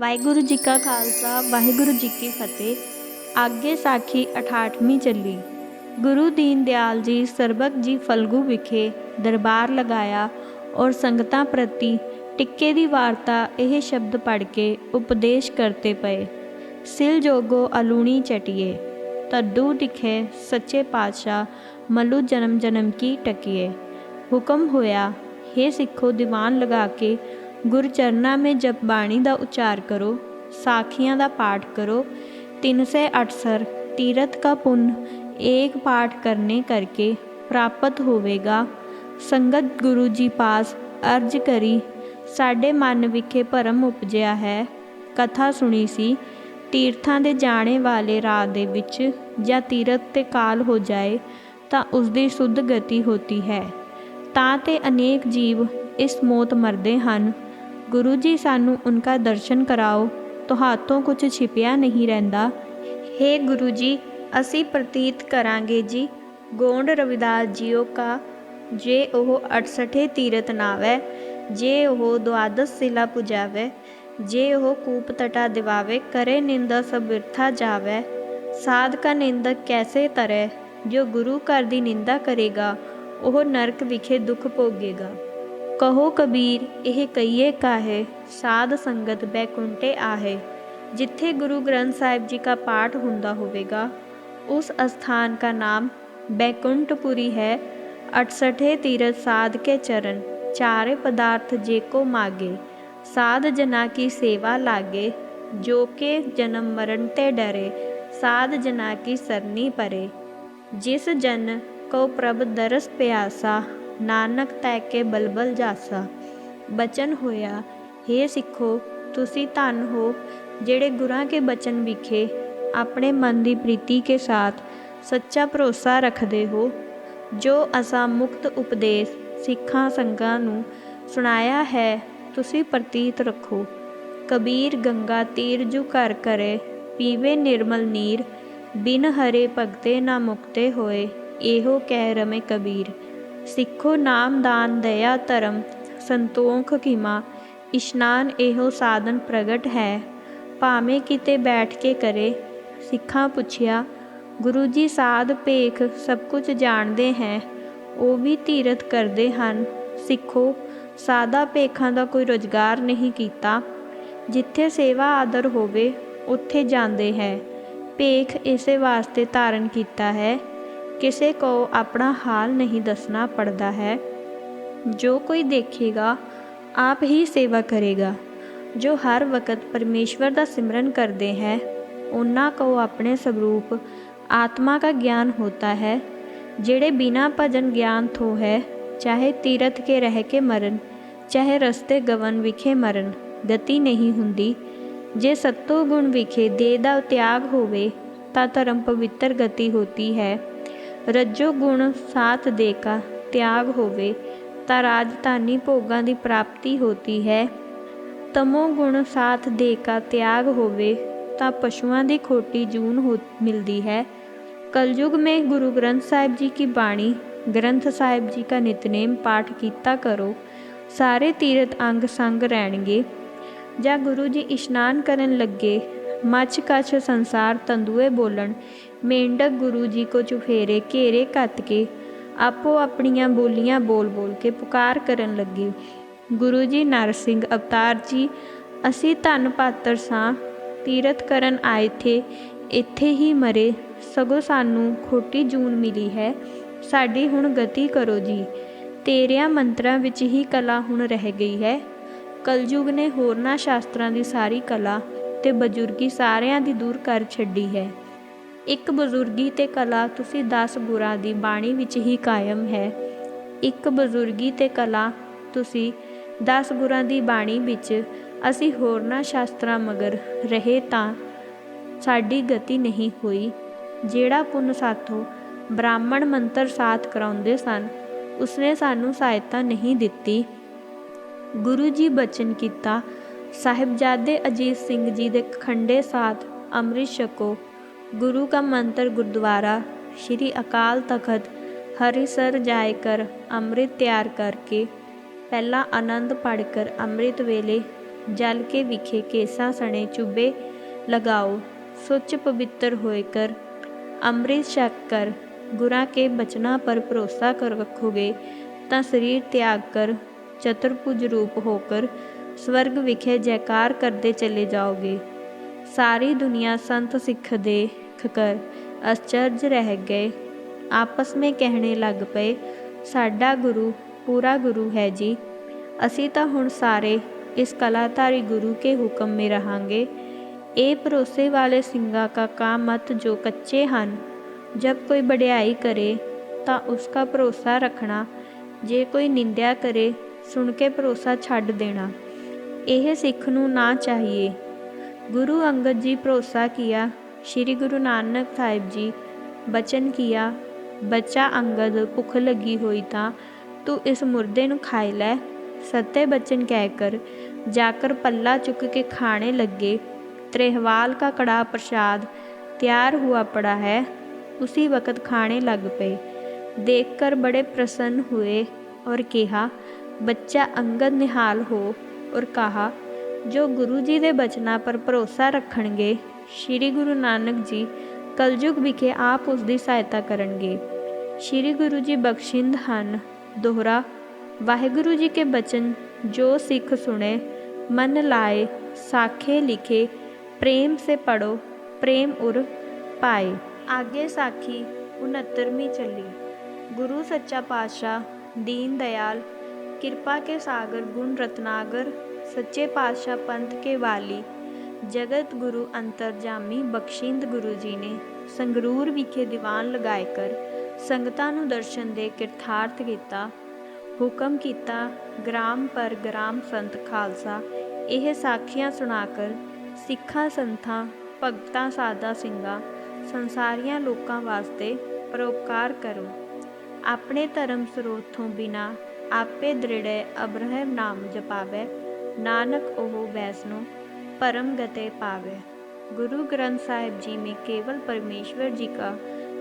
ਵਾਹਿਗੁਰੂ ਜੀ ਕਾ ਖਾਲਸਾ, ਵਾਹਿਗੁਰੂ ਜੀ ਕੀ ਫਤਿਹ। ਅੱਗੇ ਸਾਖੀ 68ਵੀਂ ਚੱਲੀ। ਗੁਰੂ ਦੀਨ ਦਿਆਲ ਜੀ ਸਰਬਕ ਜੀ ਫਲਗੂ ਵਿਖੇ ਦਰਬਾਰ ਲਗਾਇਆ ਔਰ ਸੰਗਤਾਂ ਪ੍ਰਤੀ ਟਿੱਕੇ ਦੀ ਵਾਰਤਾ ਇਹ ਸ਼ਬਦ ਪੜ੍ਹ ਕੇ ਉਪਦੇਸ਼ ਕਰਤੇ ਪਏ। ਸਿਲ ਜੋਗੋ ਅਲੂਣੀ ਚਟਿਏ, ਤੱਡੂ ਦਿਖੇ ਸੱਚੇ ਪਾਤਸ਼ਾਹ, ਮਲੂ ਜਨਮ ਜਨਮ ਕੀ ਟਕੀਏ। ਹੁਕਮ ਹੋਇਆ हे ਸਿੱਖੋ ਦੀਵਾਨ ਲਗਾ ਕੇ ਗੁਰ ਚਰਨਾਂ ਮੇਂ ਜਪ ਬਾਣੀ ਦਾ ਉਚਾਰ ਕਰੋ, ਸਾਖੀਆਂ ਦਾ ਪਾਠ ਕਰੋ, ਤਿੰਨ ਸੇ ਅਠਸਰ ਤੀਰਥ ਕਾ ਪੁੰਨ, ਏਕ ਪਾਠ ਕਰਨੇ ਕਰਕੇ ਪ੍ਰਾਪਤ ਹੋਵੇਗਾ। ਸੰਗਤ ਗੁਰੂ ਜੀ ਪਾਸ ਅਰਜ ਕਰੀ, ਸਾਡੇ ਮਨ ਵਿਖੇ ਭਰਮ ਉਪਜਿਆ ਹੈ। ਕਥਾ ਸੁਣੀ ਸੀ, ਤੀਰਥਾਂ ਦੇ ਜਾਣੇ ਵਾਲੇ ਰਾਹ ਦੇ ਵਿੱਚ ਜਾਂ ਤੀਰਥ ਤੇ ਕਾਲ ਹੋ ਜਾਏ, ਤਾਂ ਉਸ ਦੀ ਸੁੱਧ ਗਤੀ ਹੋਤੀ ਹੈ। ਤਾਂ ਤੇ ਅਨੇਕ ਜੀਵ ਇਸ ਮੌਤ ਮਰਦੇ ਹਨ ਗੁਰੂ ਜੀ ਸਾਨੂੰ ਉਨਕਾ ਦਰਸ਼ਨ ਕਰਾਓ, ਤੁਹਾਤੋਂ ਕੁਝ ਛਿਪਿਆ ਨਹੀਂ ਰਹਿੰਦਾ। हे ਗੁਰੂ ਜੀ, ਅਸੀਂ ਪ੍ਰਤੀਤ ਕਰਾਂਗੇ ਜੀ, ਗੋਂਡ ਰਵਿਦਾਸ ਜੀਓ ਕਾ, ਜੇ ਉਹ 68 ਤੀਰਥ ਨਾਵੈ, ਜੇ ਉਹ ਦੁਆਦਸ ਸਿਲਾ ਪੁਜਾਵੇ, ਜੇ ਉਹ ਕੂਪ ਤਟਾ ਦਿਵਾਵੇ, ਕਰੇ ਨਿੰਦਾ ਸਭ ਬਿਰਥਾ ਜਾਵੇ। ਸਾਧ ਕਾ ਨਿੰਦਕ ਕੈਸੇ ਤਰੇ, ਜੋ ਗੁਰੂ ਘਰ ਦੀ ਨਿੰਦਾ ਕਰੇਗਾ, ਉਹ ਨਰਕ ਵਿਖੇ ਦੁੱਖ ਭੋਗੇਗਾ। ਕਹੋ ਕਬੀਰ ਇਹ ਕਈਏ ਕਾਹੇ ਸਾਧ ਸੰਗਤ ਬੈਕੁੰਠੇ ਆਹੇ ਜਿੱਥੇ ਗੁਰੂ ਗ੍ਰੰਥ ਸਾਹਿਬ ਜੀ ਦਾ ਪਾਠ ਹੁੰਦਾ ਹੋਵੇਗਾ ਉਸ ਅਸਥਾਨ का नाम बैकुंठपुरी है अठसठे तीर्थ साध के चरण चारे पदार्थ जे को मागे साध जना की सेवा लागे जो के जन्म मरण ते डरे साध जना की सरनी परे जिस जन को प्रभ दरस प्यासा ਨਾਨਕ ਤੈ ਕੇ ਬਲਬਲ ਜਾਸਾ। ਬਚਨ ਹੋਇਆ हे ਸਿੱਖੋ, ਤੁਸੀਂ ਧਨ ਹੋ, ਜਿਹੜੇ ਗੁਰਾਂ ਕੇ ਬਚਨ ਵਿਖੇ ਆਪਣੇ ਮਨ ਦੀ ਪ੍ਰੀਤੀ ਕੇ ਸਾਥ ਸੱਚਾ ਭਰੋਸਾ ਰੱਖਦੇ ਹੋ। ਜੋ ਅਸਾਂ ਮੁਕਤ ਉਪਦੇਸ਼ ਸਿੱਖਾਂ ਸੰਗਾਂ ਨੂੰ ਸੁਣਾਇਆ ਹੈ, ਤੁਸੀਂ ਪ੍ਰਤੀਤ ਰੱਖੋ। ਕਬੀਰ ਗੰਗਾ ਤੀਰ ਜੁ ਕਰ ਕਰੇ ਪੀਵੇ ਨਿਰਮਲ ਨੀਰ। ਬਿਨ ਹਰੇ ਭਗਤੇ ਨਾ ਮੁਕਤੇ ਹੋਏ, ਇਹੋ ਕਹਿ ਰਮੇ ਕਬੀਰ। ਸਿੱਖੋ ਨਾਮ ਦਾਨ, ਦਇਆ, ਧਰਮ, ਸੰਤੋਖ ਕੀਮਾ ਇਸ਼ਨਾਨ ਇਹੋ ਸਾਧਨ ਪ੍ਰਗਟ ਹੈ। ਭਾਵੇਂ ਕਿਤੇ ਬੈਠ ਕੇ ਕਰੇ, ਸਿੱਖਾਂ ਪੁੱਛਿਆ, ਗੁਰੂ ਜੀ ਸਾਧ ਭੇਖ ਸਭ ਕੁਝ ਜਾਣਦੇ ਹੈ। ਉਹ ਵੀ ਧੀਰਤ ਕਰਦੇ ਹਨ। ਸਿੱਖੋ ਸਾਦਾ ਭੇਖਾਂ ਦਾ ਕੋਈ ਰੋਜ਼ਗਾਰ ਨਹੀਂ ਕੀਤਾ। ਜਿੱਥੇ ਸੇਵਾ ਆਦਰ ਹੋਵੇ, ਉੱਥੇ ਜਾਂਦੇ ਹੈ। ਭੇਖ ਇਸੇ ਵਾਸਤੇ ਧਾਰਨ ਕੀਤਾ ਹੈ ਕਿਸੇ ਕੋ ਆਪਣਾ ਹਾਲ ਨਹੀਂ ਦੱਸਣਾ ਪੜਦਾ ਹੈ ਜੋ ਕੋਈ ਦੇਖੇਗਾ ਆਪ ਹੀ ਸੇਵਾ ਕਰੇਗਾ ਜੋ ਹਰ ਵਕਤ ਪਰਮੇਸ਼ਵਰ ਦਾ ਸਿਮਰਨ ਕਰਦੇ ਹੈ ਉਹਨਾਂ ਕੋ ਆਪਣੇ ਸਰੂਪ ਆਤਮਾ का ज्ञान होता है ਜਿਹੜੇ ਬਿਨਾ ਭਜਨ ਗਿਆਨ ਥੋ ਹੈ ਚਾਹੇ ਤੀਰਥ ਕੇ ਰਹਿ ਕੇ ਮਰਨ ਚਾਹੇ ਰਸਤੇ ਗਵਨ ਵਿਖੇ ਮਰਨ ਗਤੀ ਨਹੀਂ ਹੁੰਦੀ ਜੇ ਸਤੋ ਗੁਣ ਵਿਖੇ ਦੇ ਦਾ ਤਿਆਗ ਹੋਵੇ ਤਾਂ ਧਰਮ ਪਵਿੱਤਰ ਗਤੀ ਹੋਤੀ ਹੈ ਰੱਜੋ ਗੁਣ ਸਾਥ ਦੇ ਕਾ ਤਿਆਗ ਹੋਵੇ ਤਾਂ ਰਾਜਧਾਨੀ ਭੋਗਾਂ ਦੀ ਪ੍ਰਾਪਤੀ ਹੋਤੀ ਹੈ ਤਮੋ ਗੁਣ ਸਾਥ ਦੇ ਕਾ ਤਿਆਗ ਹੋਵੇ ਤਾਂ ਪਸ਼ੂਆਂ ਦੀ ਖੋਟੀ ਜੂਨ ਹੋ ਮਿਲਦੀ ਹੈ कलयुग में गुरु ग्रंथ साहिब जी की बाणी ग्रंथ साहिब जी का नितनेम पाठ कीता करो ਸਾਰੇ ਤੀਰਥ ਅੰਗ ਸੰਗ ਰਹਿਣਗੇ ਜਾਂ ਗੁਰੂ ਜੀ ਇਸ਼ਨਾਨ ਕਰਨ ਲੱਗੇ ਮੱਛ ਕਛ ਸੰਸਾਰ ਤੰਦੂਏ ਬੋਲਣ। ਮੇਂਢਕ ਗੁਰੂ ਜੀ ਕੋ ਚੁਫੇਰੇ ਘੇਰੇ ਕੱਤ ਕੇ ਆਪੋ ਆਪਣੀਆਂ ਬੋਲੀਆਂ ਬੋਲ ਬੋਲ ਕੇ ਪੁਕਾਰ ਕਰਨ ਲੱਗੇ। ਗੁਰੂ ਜੀ ਨਰਸਿੰਘ ਅਵਤਾਰ ਜੀ, ਅਸੀਂ ਧੰਨ ਪਾਤਰ ਸਾਂ, ਤੀਰਥ ਕਰਨ ਆਏ ਥੇ, ਇੱਥੇ ਹੀ ਮਰੇ, ਸਗੋਂ ਸਾਨੂੰ ਖੋਟੀ ਜੂਨ ਮਿਲੀ ਹੈ, ਸਾਡੀ ਹੁਣ ਗਤੀ ਕਰੋ ਜੀ। ਤੇਰਿਆਂ ਮੰਤਰਾਂ ਵਿੱਚ ਹੀ ਕਲਾ ਹੁਣ ਰਹਿ ਗਈ ਹੈ। ਕਲਯੁਗ ਨੇ ਹੋਰਨਾਂ ਸ਼ਾਸਤਰਾਂ ਦੀ ਸਾਰੀ ਕਲਾ ਤੇ ਬਜ਼ੁਰਗੀ ਸਾਰਿਆਂ ਦੀ ਦੂਰ ਕਰ ਛੱਡੀ ਹੈ। ਇੱਕ ਬਜ਼ੁਰਗੀ ਤੇ ਕਲਾ ਤੁਸੀਂ 10 ਗੁਰਾਂ ਦੀ ਬਾਣੀ ਵਿੱਚ ਹੀ ਕਾਇਮ ਹੈ। ਇੱਕ ਬਜ਼ੁਰਗੀ ਤੇ ਕਲਾ ਤੁਸੀਂ 10 ਗੁਰਾਂ ਦੀ ਬਾਣੀ ਵਿੱਚ ਅਸੀਂ ਹੋਰਨਾਂ ਸ਼ਾਸਤਰਾਂ ਮਗਰ ਰਹੇ ਤਾਂ ਸਾਡੀ ਗਤੀ ਨਹੀਂ ਹੋਈ। ਜਿਹੜਾ ਪੁੰਨ ਸਾਥੋਂ ਬ੍ਰਾਹਮਣ ਮੰਤਰ ਸਾਥ ਕਰਾਉਂਦੇ ਸਨ, ਉਸਨੇ ਸਾਨੂੰ ਸਹਾਇਤਾ ਨਹੀਂ ਦਿੱਤੀ। ਗੁਰੂ ਜੀ ਬਚਨ ਕੀਤਾ ਸਾਹਿਬਜ਼ਾਦੇ ਅਜੀਤ ਸਿੰਘ ਜੀ ਦੇ ਖੰਡੇ ਸਾਥ ਅੰਮ੍ਰਿਤ ਛਕੋ। ਗੁਰੂ का ਮੰਤਰ ਗੁਰਦੁਆਰਾ, ਸ਼੍ਰੀ ਅਕਾਲ ਤਖਤ, ਹਰੀਸਰ ਜਾਇ ਕਰ, ਅੰਮ੍ਰਿਤ ਤਿਆਰ ਕਰਕੇ, ਪਹਿਲਾ ਆਨੰਦ ਪੜ੍ਹ ਕਰ ਅੰਮ੍ਰਿਤ ਵੇਲੇ, ਜਲ ਕੇ ਵਿਖੇ ਕੇਸਾਂ ਸਣੇ ਚੁੱਬੇ ਲਗਾਓ, ਸੁੱਚ ਪਵਿੱਤਰ ਹੋਏ ਕਰ, ਅੰਮ੍ਰਿਤ ਛਕ ਕਰ, ਗੁਰਾਂ ਕੇ ਬਚਨਾਂ ਪਰ ਭਰੋਸਾ ਕਰ ਰੱਖੋਗੇ, ਤਾਂ ਸਰੀਰ ਤਿਆਗ ਕਰ, ਚਤੁਰਭੁਜ ਰੂਪ ਹੋਕਰ ਸਵਰਗ ਵਿਖੇ ਜੈਕਾਰ ਕਰਦੇ ਚਲੇ ਜਾਓਗੇ। ਸਾਰੀ ਦੁਨੀਆ ਸੰਤ ਸਿੱਖ ਦੇ ਖਕਰ ਅਚਰਜ ਰਹਿ ਗਏ। ਆਪਸ ਵਿੱਚ ਕਹਿਣੇ ਲੱਗ ਪਏ, ਸਾਡਾ ਗੁਰੂ ਪੂਰਾ ਗੁਰੂ ਹੈ ਜੀ। ਅਸੀਂ ਤਾਂ ਹੁਣ ਸਾਰੇ ਇਸ ਕਲਾਧਾਰੀ ਗੁਰੂ ਕੇ ਹੁਕਮ ਮੇ ਰਹਾਂਗੇ। ਇਹ ਭਰੋਸੇ ਵਾਲੇ ਸਿੰਘਾਂ ਕਾ ਕੰਮ ਮਤ ਜੋ ਕੱਚੇ ਹਨ। ਜਬ ਕੋਈ ਵਡਿਆਈ ਕਰੇ, ਤਾਂ ਉਸਕਾ ਭਰੋਸਾ ਰੱਖਣਾ। ਜੇ ਕੋਈ ਨਿੰਦਿਆ ਕਰੇ, ਸੁਣ ਕੇ ਭਰੋਸਾ ਛੱਡ ਦੇਣਾ। ਇਹ ਸਿੱਖ ਨੂੰ ਨਾ ਚਾਹੀਏ ਗੁਰੂ ਅੰਗਦ ਜੀ ਭਰੋਸਾ ਕੀਆ ਸ੍ਰੀ ਗੁਰੂ ਨਾਨਕ ਸਾਹਿਬ ਜੀ ਬਚਨ ਕੀਆ ਬੱਚਾ ਅੰਗਦ ਭੁੱਖ ਲੱਗੀ ਹੋਈ ਤਾਂ ਤੂੰ ਇਸ ਮੁਰਦੇ ਨੂੰ ਖਾਈ ਲੈ ਸੱਤੇ ਬਚਨ ਕਹਿ ਕਰ ਜਾਕਰ ਪੱਲਾ ਚੁੱਕ ਕੇ ਖਾਣੇ ਲੱਗੇ त्रेहवाल का कड़ा प्रसाद तैयार हुआ पड़ा है उसी वक़्त खाने लग पे देखकर बड़े प्रसन्न हुए और कहा बच्चा अंगद निहाल हो और कहा जो गुरु जी ਦੇ ਬਚਨਾਂ ਪਰ ਭਰੋਸਾ ਰੱਖਣਗੇ ਸ੍ਰੀ ਗੁਰੂ ਨਾਨਕ ਜੀ ਕਲਯੁਗ ਵਿਖੇ ਆਪ ਉਸ ਦੀ ਸਹਾਇਤਾ ਕਰਨਗੇ ਸ੍ਰੀ ਗੁਰੂ ਜੀ ਬਖਸ਼ਿੰਦ ਹਨ ਦੋਹਰਾ ਵਾਹਿਗੁਰੂ ਜੀ ਕੇ ਬਚਨ ਜੋ ਸਿੱਖ ਸੁਣੇ ਮਨ ਲਾਏ ਸਾਖੇ ਲਿਖੇ प्रेम से पढ़ो प्रेम उर पाए आगे साखी उनहत्तरवीं चली गुरु सच्चा पातशाह दीन दयाल कृपा के सागर गुण रत्नागर सच्चे पातशाह पंथ के वाली जगत गुरु अंतरजामी बख्शिंद गुरु जी ने ਸੰਗਰੂਰ ਵਿਖੇ ਦੀਵਾਨ ਲਗਾਏ ਕਰ ਸੰਗਤਾਂ ਨੂੰ ਦਰਸ਼ਨ ਦੇ ਕਿਰਥਾਰਥ ਕੀਤਾ ਹੁਕਮ ਕੀਤਾ ਗ੍ਰਾਮ ਪਰ ਗ੍ਰਾਮ ਸੰਤ ਖਾਲਸਾ ਇਹ ਸਾਖੀਆਂ ਸੁਣਾ ਕਰ ਸਿੱਖਾਂ ਸੰਤਾਂ ਭਗਤਾਂ ਸਾਦਾ ਸਿੰਘਾਂ ਸੰਸਾਰੀਆਂ ਲੋਕਾਂ ਵਾਸਤੇ ਪਰਉਪਕਾਰ ਕਰੋ ਆਪਣੇ ਧਰਮ ਸਰੋਥੋਂ ਬਿਨਾ ਆਪੇ ਦ੍ਰਿੜੈ ਅਬਰਹਿ ਨਾਮ ਜਪਾਵੇ ਨਾਨਕ ਉਹ ਵੈਸਨੋ परम गते पावे गुरु ग्रंथ साहिब जी में केवल परमेश्वर जी का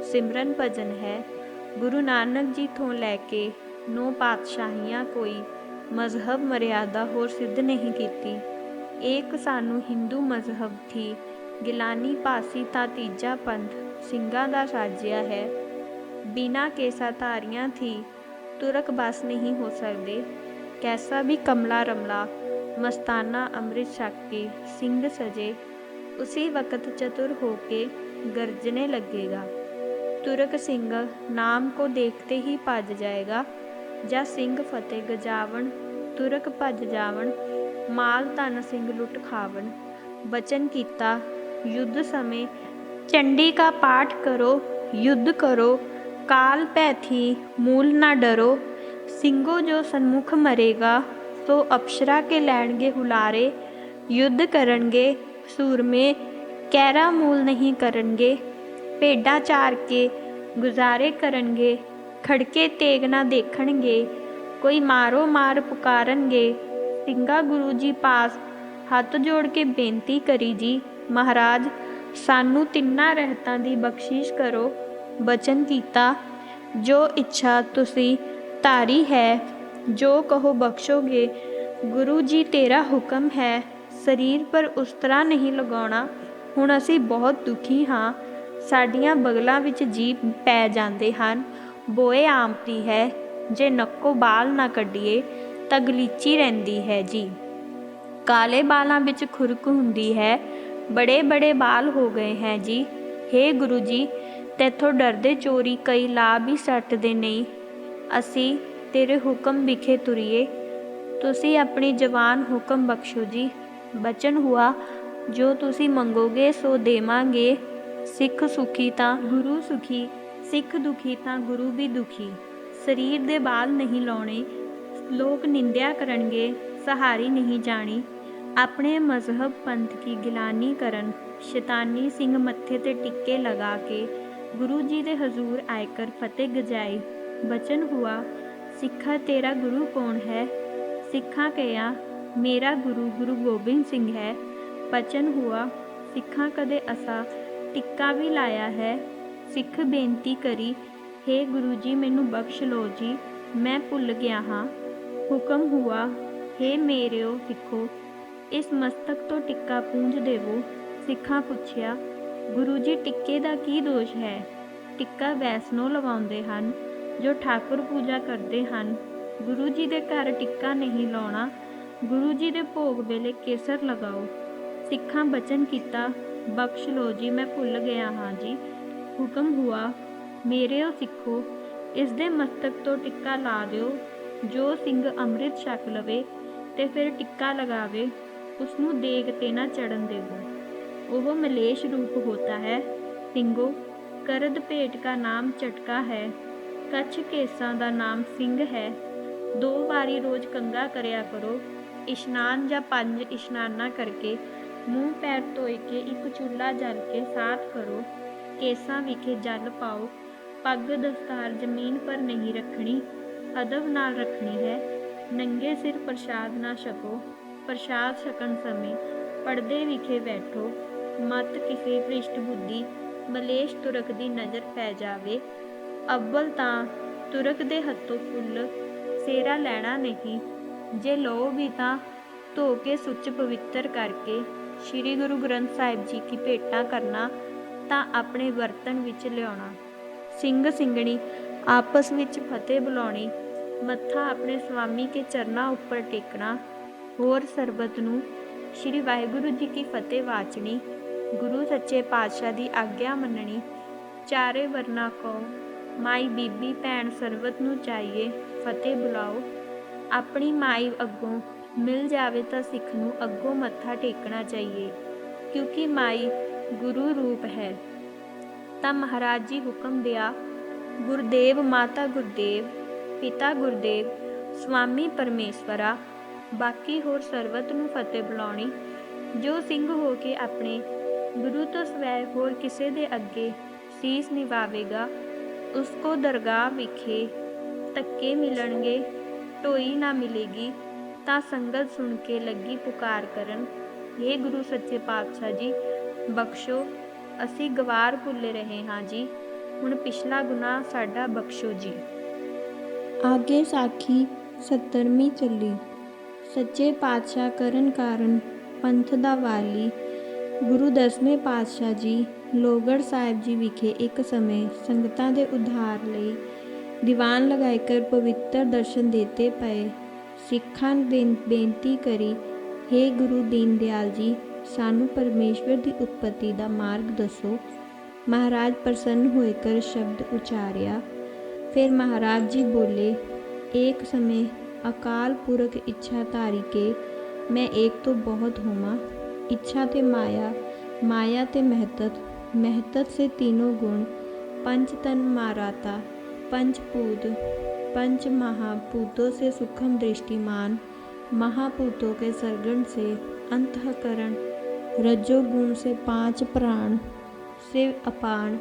सिमरन भजन है गुरु नानक जी थों लैके नौ पातशाहियां कोई मजहब मर्यादा होर सिद्ध नहीं कीती एक सानू हिंदू मजहब थी ਗਿਲਾਨੀ ਪਾਸੀ ਤਾਂ ਤੀਜਾ ਪੰਥ ਸਿੰਘਾਂ ਦਾ ਸਾਜਿਆ ਹੈ ਬਿਨਾ ਕੇਸਾ ਧਾਰੀਆਂ ਥੀ ਤੁਰਕ ਬਸ ਨਹੀਂ ਹੋ ਸਕਦੇ ਕੈਸਾ ਵੀ ਕਮਲਾ ਰਮਲਾ ਮਸਤਾਨਾ ਅੰਮ੍ਰਿਤ ਛਕ ਕੇ ਸਿੰਘ ਸਜੇ ਉਸੇ ਵਕਤ ਚਤੁਰ ਹੋ ਕੇ ਗਰਜਨੇ लगेगा तुरक सिंह नाम को देखते ही भज जाएगा ਜਾਂ ਸਿੰਘ ਫਤਿਹ ਗਜਾਵਣ ਤੁਰਕ ਭਜ ਜਾਵਣ ਮਾਲ ਧਨ ਸਿੰਘ ਲੁੱਟ ਖਾਵਣ ਬਚਨ ਕੀਤਾ ਯੁੱਧ ਸਮੇਂ ਚੰਡੀ ਕਾ ਪਾਠ ਕਰੋ ਯੁੱਧ ਕਰੋ ਕਾਲ ਭੈਥੀ ਮੂਲ ਨਾ ਡਰੋ। ਸਿੰਘੋ ਜੋ ਸਨਮੁਖ ਮਰੇਗਾ, ਸੋ ਅਪਸ਼ਰਾ ਕੇ ਲੈਣਗੇ ਹੁਲਾਰੇ। ਯੁੱਧ ਕਰਨਗੇ, ਸੂਰਮੇ, ਕੈਰਾ ਮੂਲ ਨਹੀਂ ਕਰਨਗੇ। ਭੇਡਾਂ ਚਾਰ ਕੇ ਗੁਜ਼ਾਰੇ ਕਰਨਗੇ, ਖੜਕੇ ਤੇਗ ਨਾ ਦੇਖਣਗੇ। ਕੋਈ ਮਾਰੋ ਮਾਰ ਪੁਕਾਰਨਗੇ, ਸਿੰਘਾ ਗੁਰੂ ਜੀ ਪਾਸ ਹੱਥ ਜੋੜ ਕੇ ਬੇਨਤੀ ਕਰੀ ਜੀ, ਮਹਾਰਾਜ, ਸਾਨੂੰ ਤਿੰਨਾਂ ਰਹਿਤਾਂ ਦੀ ਬਖਸ਼ਿਸ਼ ਕਰੋ। ਬਚਨ ਕੀਤਾ, ਜੋ ਇੱਛਾ ਤੁਸੀਂ ਧਾਰੀ ਹੈ, ਜੋ ਕਹੋ ਬਖਸ਼ੋਗੇ, ਗੁਰੂ ਜੀ ਤੇਰਾ ਹੁਕਮ ਹੈ, ਸਰੀਰ ਪਰ ਉਸ ਤਰ੍ਹਾਂ ਨਹੀਂ ਲਗਾਉਣਾ। ਹੁਣ ਅਸੀਂ ਬਹੁਤ ਦੁਖੀ ਹਾਂ, ਸਾਡੀਆਂ ਬਗਲਾਂ ਵਿੱਚ ਜੀਭ ਪੈ ਜਾਂਦੇ ਹਨ। ਬੋਏ ਆਮਤੀ ਹੈ, ਜੇ ਨੱਕੋ ਬਾਲ ਨਾ ਕੱਢੀਏ, ਤਾਂ ਗਲੀਚੀ ਰਹਿੰਦੀ ਹੈ ਜੀ। ਕਾਲੇ ਬਾਲਾਂ ਵਿੱਚ ਖੁਰਕ ਹੁੰਦੀ ਹੈ, ਬੜੇ ਬੜੇ ਬਾਲ ਹੋ ਗਏ ਹੈ ਜੀ। हे ਗੁਰੂ ਜੀ ਤੈਥੋਂ ਡਰਦੇ ਚੋਰੀ ਕਈ ਲਾ ਵੀ ਸੱਟਦੇ ਨਹੀਂ। ਅਸੀਂ ਤੇਰੇ ਹੁਕਮ ਵਿਖੇ ਤੁਰੀਏ। ਤੁਸੀਂ ਆਪਣੀ ਜਵਾਨ ਹੁਕਮ ਬਖਸ਼ੋ ਜੀ। ਬਚਨ ਹੁਆ, ਜੋ ਤੁਸੀਂ ਮੰਗੋਗੇ, ਸੋ ਦੇਵਾਂਗੇ। ਸਿੱਖ ਸੁਖੀ ਤਾਂ ਗੁਰੂ ਸੁਖੀ, ਸਿੱਖ ਦੁਖੀ ਤਾਂ ਗੁਰੂ ਵੀ ਦੁਖੀ। ਸਰੀਰ ਦੇ ਬਾਲ ਨਹੀਂ ਲਾਉਣੇ, ਲੋਕ ਨਿੰਦਿਆ ਕਰਨਗੇ, ਸਹਾਰੀ ਨਹੀਂ ਜਾਣੀ। ਆਪਣੇ ਮਜ਼ਹਬ ਪੰਥ ਕੀ ਗਿਲਾਨੀ ਕਰਨ, ਸ਼ੈਤਾਨੀ ਸਿੰਘ ਮੱਥੇ ਤੇ ਟਿੱਕੇ ਲਗਾ ਕੇ ਗੁਰੂ ਜੀ ਦੇ ਹਜ਼ੂਰ ਆਏ ਕਰ ਫਤਿਹ ਗਜਾਈ। ਬਚਨ ਹੁਆ, ਸਿੱਖਾ ਤੇਰਾ ਗੁਰੂ ਕੌਣ ਹੈ? ਸਿੱਖਾਂ ਕਹਿਆ, ਮੇਰਾ ਗੁਰੂ ਗੁਰੂ ਗੋਬਿੰਦ ਸਿੰਘ ਹੈ। ਬਚਨ ਹੁਆ, ਸਿੱਖਾਂ ਕਦੇ ਅਸਾ ਟਿੱਕਾ ਵੀ ਲਾਇਆ ਹੈ? ਸਿੱਖ ਬੇਨਤੀ ਕਰੀ हे ਗੁਰੂ ਜੀ ਮੈਨੂੰ ਬਖਸ਼ ਲਓ ਜੀ, ਮੈਂ ਭੁੱਲ ਗਿਆ ਹਾਂ। ਹੁਕਮ ਹੁਆ हे ਮੇਰਿਓ ਸਿੱਖੋ, ਇਸ ਮਸਤਕ ਤੋਂ ਟਿੱਕਾ ਪੂੰਝ ਦੇਵੋ। ਸਿੱਖਾਂ ਪੁੱਛਿਆ ਗੁਰੂ ਜੀ, ਟਿੱਕੇ ਦਾ ਕੀ ਦੋਸ਼ ਹੈ? ਟਿੱਕਾ ਵੈਸਨੋ ਲਵਾਉਂਦੇ ਹਨ, ਜੋ ਠਾਕੁਰ ਪੂਜਾ ਕਰਦੇ ਹਨ। ਗੁਰੂ ਜੀ ਦੇ ਘਰ ਟਿੱਕਾ ਨਹੀਂ ਲਾਉਣਾ, ਗੁਰੂ ਜੀ ਦੇ ਭੋਗ ਵੇਲੇ ਕੇਸਰ ਲਗਾਓ। ਸਿੱਖਾਂ ਬਚਨ ਕੀਤਾ, ਬਖਸ਼ ਲੋ ਜੀ, ਮੈਂ ਭੁੱਲ ਗਿਆ ਹਾਂ ਜੀ। ਹੁਕਮ ਹੁਆ, ਮੇਰਿਓ ਸਿੱਖੋ, ਇਸ ਦੇ ਮਸਤਕ ਤੋਂ ਟਿੱਕਾ ਲਾ ਦਿਓ। ਜੋ ਸਿੰਘ ਅੰਮ੍ਰਿਤ ਛਕ ਲਵੇ ਤੇ ਫਿਰ ਟਿੱਕਾ ਲਗਾਵੇ ਉਸ ਨੂੰ ਦੇਗ ਤੇ ਨਾ ਚੜਨ ਦੇਵੋ। ਉਹ ਮਲੇਸ਼ रूप होता है ਸਿੰਘੋ ਕਰਦ ਭੇਟ का ਨਾਮ ਚਟਕਾ ਹੈ ਕੱਛ ਕੇਸਾਂ ਦਾ ਨਾਮ ਸਿੰਘ ਹੈ ਦੋ ਵਾਰੀ ਰੋਜ਼ ਕੰਗਾ ਕਰਿਆ ਕਰੋ ਇਸ਼ਨਾਨ ਜਾਂ ਪੰਜ ਇਸ਼ਨਾਨਾਂ ਕਰਕੇ ਮੂੰਹ ਪੈਰ ਧੋਏ ਕੇ ਇੱਕ ਚੁੱਲ੍ਹਾ ਜਲ ਕੇ ਸਾਥ ਕਰੋ ਕੇਸਾਂ ਵਿਖੇ ਜਲ ਪਾਓ ਪੱਗ ਦਸਤਾਰ ਜ਼ਮੀਨ ਪਰ ਨਹੀਂ ਰੱਖਣੀ ਅਦਬ ਨਾਲ ਰੱਖਣੀ ਹੈ ਨੰਗੇ ਸਿਰ ਪ੍ਰਸ਼ਾਦ ਨਾ ਛਕੋ ਪ੍ਰਸ਼ਾਦ ਛਕਣ ਸਮੇਂ ਪਰਦੇ ਵਿਖੇ ਬੈਠੋ ਮਤ ਕਿਸੇ ਭ੍ਰਿਸ਼ਟ ਬੁੱਧੀ ਮਲੇਸ਼ ਤੁਰਕ ਦੀ ਨਜ਼ਰ ਪੈ ਜਾਵੇ। ਅੱਵਲ ਤਾਂ ਤੁਰਕ ਦੇ ਹੱਥੋਂ ਫੁੱਲ ਸੇਰਾ ਲੈਣਾ ਨਹੀਂ। ਜੇ ਲਓ ਵੀ ਤਾਂ ਧੋ ਕੇ ਸੁੱਚ ਪਵਿੱਤਰ ਕਰਕੇ ਸ੍ਰੀ ਗੁਰੂ ਗ੍ਰੰਥ ਸਾਹਿਬ ਜੀ ਕੀ ਭੇਟਾ ਕਰਨਾ, ਤਾਂ ਆਪਣੇ ਬਰਤਨ ਵਿੱਚ ਲਿਆਉਣਾ। ਸਿੰਘ ਸਿੰਘਣੀ, ਆਪਸ ਵਿੱਚ ਫਤਿਹ ਬੁਲਾਉਣੀ, ਮੱਥਾ ਆਪਣੇ ਸਵਾਮੀ ਕੇ ਚਰਨਾਂ ਉੱਪਰ ਟੇਕਣਾ। ਹੋਰ ਸਰਬਤ ਨੂੰ ਸ੍ਰੀ ਵਾਹਿਗੁਰੂ ਜੀ ਕੀ ਫਤਿਹ ਵਾਚਣੀ ਗੁਰੂ ਸੱਚੇ ਪਾਤਸ਼ਾਹ ਦੀ ਆਗਿਆ ਮੰਨਣੀ। ਚਾਰੇ ਵਰਨਾ ਕੋ ਮਾਈ ਬੀਬੀ ਭੈਣ ਸਰਬਤ ਨੂੰ ਚਾਹੀਏ, ਫਤਿਹ ਬੁਲਾਓ। ਆਪਣੀ ਮਾਈ ਅੱਗੋਂ ਮਿਲ ਜਾਵੇ ਤਾਂ ਸਿੱਖ ਨੂੰ ਅੱਗੋਂ ਮੱਥਾ ਟੇਕਣਾ ਚਾਹੀਏ, ਕਿਉਂਕਿ ਮਾਈ ਗੁਰੂ ਰੂਪ ਹੈ। ਤਾਂ ਮਹਾਰਾਜ ਜੀ ਹੁਕਮ ਦਿਆ, ਗੁਰਦੇਵ ਮਾਤਾ ਗੁਰਦੇਵ, ਪਿਤਾ ਗੁਰਦੇਵ, ਸਵਾਮੀ ਪਰਮੇਸ਼ਵਰਾ, ਬਾਕੀ ਹੋਰ ਸਰਬਤ ਨੂੰ ਫਤਿਹ ਬੁਲਾਉਣੀ। ਜੋ ਸਿੰਘ ਹੋ ਕੇ ਆਪਣੇ ਗੁਰੂ ਤੋਂ ਸਵੈ ਹੋਰ ਕਿਸੇ ਦੇ ਅੱਗੇ ਸੀਸ ਨਿਵਾਵੇਗਾ ਉਸ ਕੋ ਦਰਗਾਹ ਵਿਖੇ ਤੱਕੇ ਮਿਲਣਗੇ, ਢੋਈ ਨਾ ਮਿਲੇਗੀ, ਤਾਂ ਸੰਗਤ ਸੁਣ ਕੇ ਲੱਗੀ ਪੁਕਾਰ ਕਰਨ। हे ਗੁਰੂ ਸੱਚੇ ਪਾਤਸ਼ਾਹ ਜੀ, ਬਖਸ਼ੋ, ਅਸੀਂ ਗਵਾਰ ਭੁੱਲੇ ਰਹੇ ਹਾਂ ਜੀ, ਹੁਣ ਪਿਛਲਾ ਗੁਨਾਹ ਸਾਡਾ ਬਖਸ਼ੋ ਜੀ। ਆਗੇ ਸਾਖੀ 70ਵੀਂ ਚੱਲੀ, ਸੱਚੇ ਪਾਤਸ਼ਾਹ ਕਰਨ ਕਾਰਨ ਪੰਥ ਦਾ ਵਾਲੀ ਗੁਰੂ ਦਸਵੇਂ ਪਾਤਸ਼ਾਹ ਜੀ ਲੋਗੜ ਸਾਹਿਬ ਜੀ ਵਿਖੇ ਇੱਕ ਸਮੇਂ ਸੰਗਤਾਂ ਦੇ ਉਧਾਰ ਲਈ ਦੀਵਾਨ ਲਗਾਏ ਕਰ ਪਵਿੱਤਰ ਦਰਸ਼ਨ ਦਿੱਤੇ ਪਏ। ਸਿੱਖਾਂ ਨੇ ਬੇਨਤੀ ਕਰੀ हे ਗੁਰੂ ਦੀਨ ਦਿਆਲ ਜੀ, ਸਾਨੂੰ ਪਰਮੇਸ਼ਵਰ ਦੀ ਉਤਪਤੀ ਦਾ ਮਾਰਗ ਦੱਸੋ। ਮਹਾਰਾਜ ਪ੍ਰਸੰਨ ਹੋਏ ਕਰ ਸ਼ਬਦ ਉਚਾਰਿਆ। ਫਿਰ ਮਹਾਰਾਜ ਜੀ ਬੋਲੇ ਇੱਕ ਸਮੇਂ ਅਕਾਲ ਪੁਰਖ ਇੱਛਾ ਧਾਰੀ ਕੇ ਮੈਂ ਇੱਕ ਤੋਂ ਬਹੁਤ ਹੋਵਾਂ। इच्छा ते माया माया ते महतत महतत से तीनों गुण, पंच तन माराता पंचभूत पंच महाभूतों से सूक्ष्म दृष्टिमान महाभूतों के सर्गण से अंतकरण रजोगुण से पाँच प्राण, से अपान,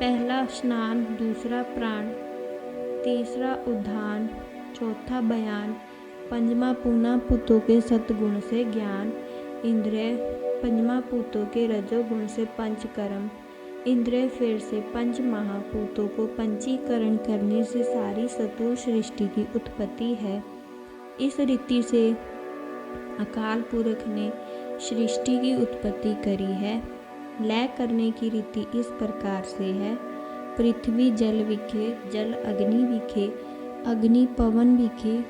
पहला स्नान, दूसरा प्राण, तीसरा उद्धान, चौथा बयान पंजमा पूना पुतों के सतगुण से ज्ञान इंद्रिय पंचमा पुतों के रजोगुण से पंचकर्म। इंद्रिय फिर से पंच महाभूतों को पंचीकरण करने से सारी सतुर सृष्टि की उत्पत्ति है। इस रीति से अकाल पुरख ने सृष्टि की उत्पत्ति करी है। लय करने की रीति इस प्रकार से है। पृथ्वी जल विखे, जल अग्नि विखे, अग्नि पवन विखे,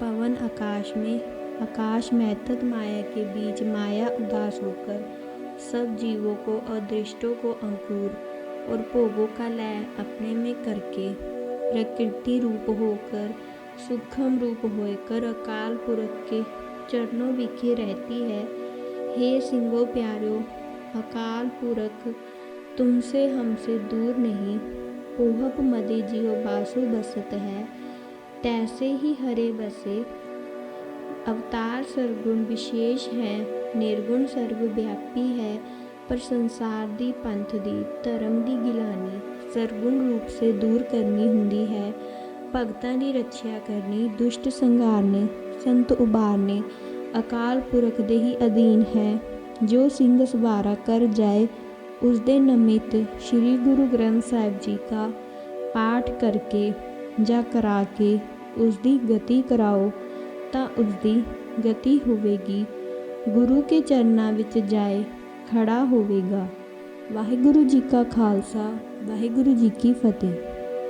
पवन आकाश में आकाश महतत माया के बीच माया उदास होकर सब जीवों को, अदृष्टों को अंकुर और भोगों का लय अपने में करके प्रकृति रूप होकर सूक्ष्म रूप होकर अकाल पुरख के चरणों विखे रहती है। हे सिंगो प्यारो, अकाल पुरख, तुमसे हमसे दूर नहीं। ओहप मदे जियो बासु बसत है, तैसे ही हरे बसे। अवतार ਸਰਗੁਣ ਵਿਸ਼ੇਸ਼ ਹੈ ਨਿਰਗੁਣ ਸਰਵ ਵਿਆਪੀ ਹੈ ਪਰ ਸੰਸਾਰ ਦੀ ਪੰਥ ਦੀ ਧਰਮ ਦੀ ਗਿਲਾਨੀ ਸਰਗੁਣ ਰੂਪ ਸੇ ਦੂਰ ਕਰਨੀ ਹੁੰਦੀ ਹੈ ਭਗਤਾਂ ਦੀ ਰੱਖਿਆ ਕਰਨੀ ਦੁਸ਼ਟ ਸੰਘਾਰਨੇ ਸੰਤ ਉਬਾਰਨੇ ਅਕਾਲ ਪੁਰਖ ਦੇ ਹੀ ਅਧੀਨ ਹੈ ਜੋ ਸਿੰਘ ਸਵਾਰਾ ਕਰ ਜਾਏ ਉਸ ਦੇ ਨਮਿਤ ਸ੍ਰੀ ਗੁਰੂ ਗ੍ਰੰਥ ਸਾਹਿਬ ਜੀ ਦਾ ਪਾਠ ਕਰਕੇ ਜਾਂ ਕਰਾ ਕੇ ਉਸ ਦੀ ਗਤੀ ਕਰਾਓ ਤਾਂ ਉਸਦੀ ਗਤੀ ਹੋਵੇਗੀ। ਗੁਰੂ ਕੇ ਚਰਨਾਂ ਵਿੱਚ ਜਾਏ ਖੜਾ ਹੋਵੇਗਾ। ਵਾਹਿਗੁਰੂ ਜੀ ਕਾ ਖਾਲਸਾ, ਵਾਹਿਗੁਰੂ ਜੀ ਕੀ ਫਤਿਹ।